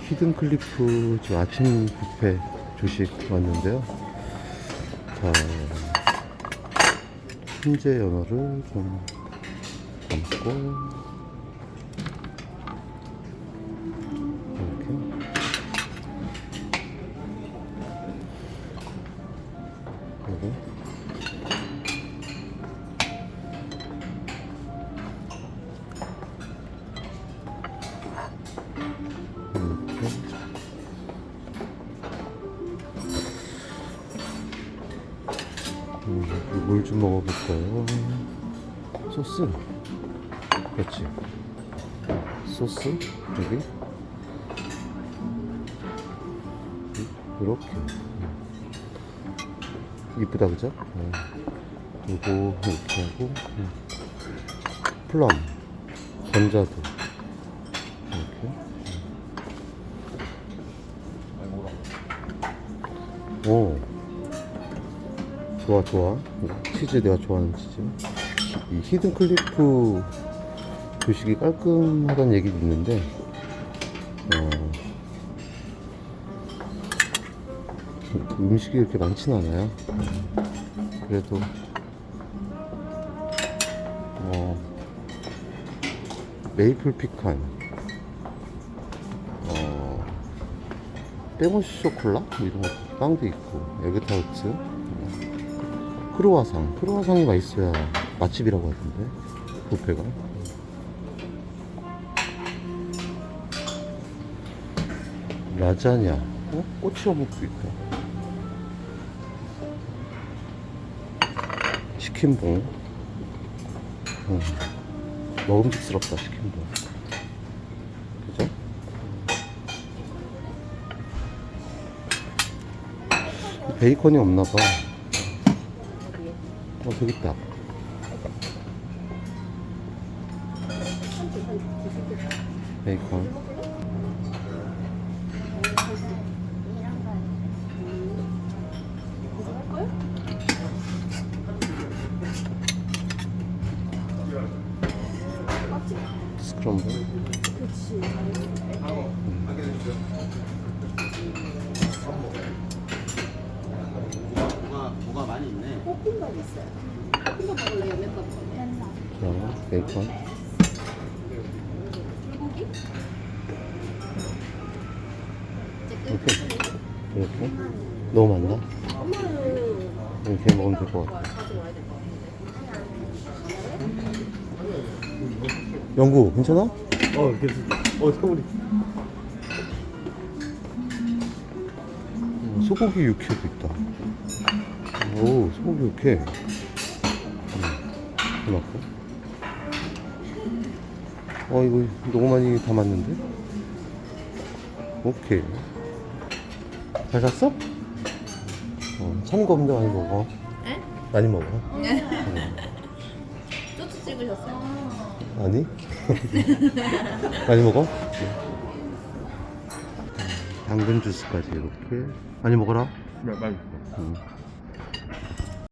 히든 클리프 지금 아침 뷔페 조식 왔는데요. 자, 훈제 연어를 좀 담고 이렇게 그리고 음, 물좀 먹어볼까요? 소스. 그렇지. 소스? 여기? 이렇게. 이쁘다 그죠? 어. 그리고 이렇게 하고 음. 플럼. 전자도. 이렇게. 오 좋아 좋아. 치즈 내가 좋아하는 치즈. 이 히든 클리프 조식이 깔끔하다는 얘기도 있는데 어, 음식이 그렇게 많진 않아요. 그래도 어, 메이플 피칸 어, 빼모시 쇼콜라? 뭐 이런 거 빵도 있고 에그타르트 크로와상. 크로와상이 맛있어야 맛집이라고 하던데 뷔페가. 라자냐. 어? 꼬치 어묵도 있다. 치킨봉. 음, 먹음직스럽다 치킨봉. 그죠? 베이컨이 없나봐 어 저기 있다. 베이컨. 스크럼블 뭐가 뭐가 많이 있네. 볶음밥 있어요. 볶음밥 먹을래요? 몇밥 먹을래요? 베이컨 불고기? 이렇게 이렇게 너무 많나? 엄마는 이렇게 먹으면 될 것 같아 가져와야 될 것 같은데. 영구 괜찮아? 어 괜찮다. 어. 어, 소고기 육회도 있다. 오, 소고기 육회. 음, 고맙고. 어, 이거 너무 많이 담았는데? 오케이. 잘 샀어? 어, 참고 없는데 많이 먹어. 에? 많이 먹어. 소스 찍으셨어요? 아니? 많이 먹어? 당근 주스까지 이렇게. 많이 먹어라. 네, 많이. 음.